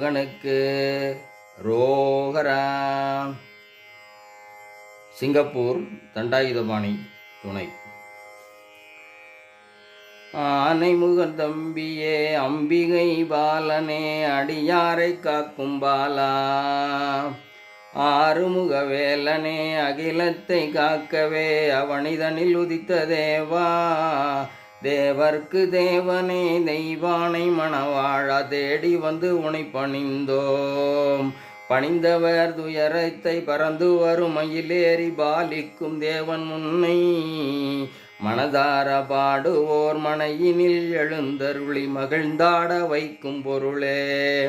முருகனுக்கு ரோகரா சிங்கப்பூர் தண்டாயுதபாணி துணை. ஆனை முகன் தம்பியே அம்பிகை பாலனே அடியாரை காக்கும் பாலா. ஆறுமுக வேலனே அகிலத்தை காக்கவே அவனிதனில் உதித்த தேவா. தேவர்க்கு தேவனே தெய்வானை மணவாழா தேடி வந்து உனை பணிந்தோம். பணிந்தவர் துயரத்தை பறந்து வரும் மயிலேறி பாலிக்கும் தேவன் முன்னை மனதார பாடுவோர் மனையினில் எழுந்தருளி மகிழ்ந்தாட வைக்கும் பொருளே.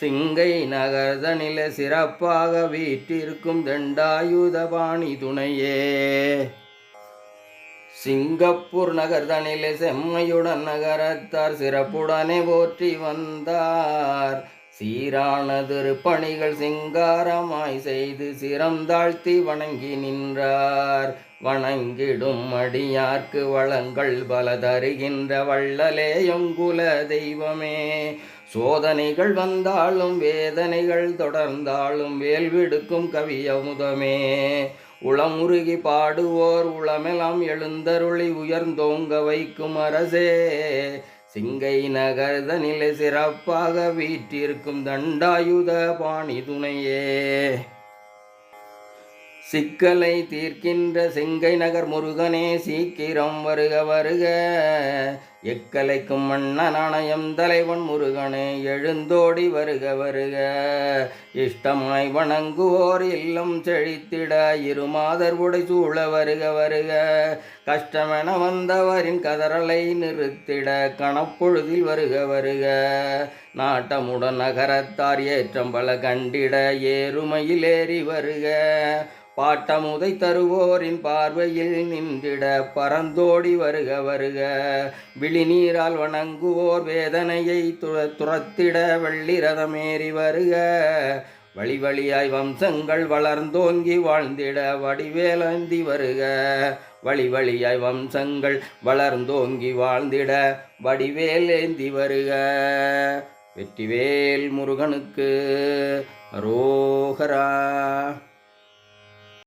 சிங்கை நகர்தனில சிறப்பாக வீற்றிருக்கும் தண்டாயுதபாணி துணையே. சிங்கப்பூர் நகர்தனிலே செம்மையுடன் நகரத்தார் சிறப்புடனே போற்றி வந்தார். சீரான திருப்பணிகள் சிங்காரமாய் செய்து சிறந்தாழ்த்தி வணங்கி நின்றார். வணங்கிடும் அடியார்க்கு வளங்கள் பல தருகின்ற வள்ளலே எங்குல தெய்வமே. சோதனைகள் வந்தாலும் வேதனைகள் தொடர்ந்தாலும் வேல்விடுக்கும் கவியமுதமே. உளமுருகி பாடுவோர் உளமெலாம் எழுந்தருளி உயர்ந்தோங்க வைக்கும் அரசே. சிங்கை நகர்தனிலே சிறப்பாக வீற்றிருக்கும் தண்டாயுத பாணி துணையே சிக்கலை தீர்க்கின்ற செங்கை நகர் முருகனே சீக்கிரம் வருக வருக. எக்கலைக்கும் மன்னனாணயம் தலைவன் முருகனே எழுந்தோடி வருக வருக. இஷ்டமாய் வணங்குவோர் இல்லம் செழித்திட இருமாதர் உடை சூழ வருக வருக. கஷ்டமென வந்தவரின் கதறலை நிறுத்திட கணப்பொழுதில் வருக வருக. நாட்டமுடன் நகரத்தார் ஏற்றம் பல கண்டிட ஏறுமையில் ஏறி வருக. பாட்டமுதை தருவோரின் பார்வையில் நின்றிட பறந்தோடி வருக வருக. விழிநீரால் வணங்குவோர் வேதனையை துர துரத்திட வெள்ளி ரதமேறி வருக. வழி வழியாய் வம்சங்கள் வளர்ந்தோங்கி வாழ்ந்திட வடிவேலந்தி வருக. வழி வழியாய் வம்சங்கள் வளர்ந்தோங்கி வாழ்ந்திட வடிவேலேந்தி வருக. வெற்றிவேல் முருகனுக்கு ரோகரா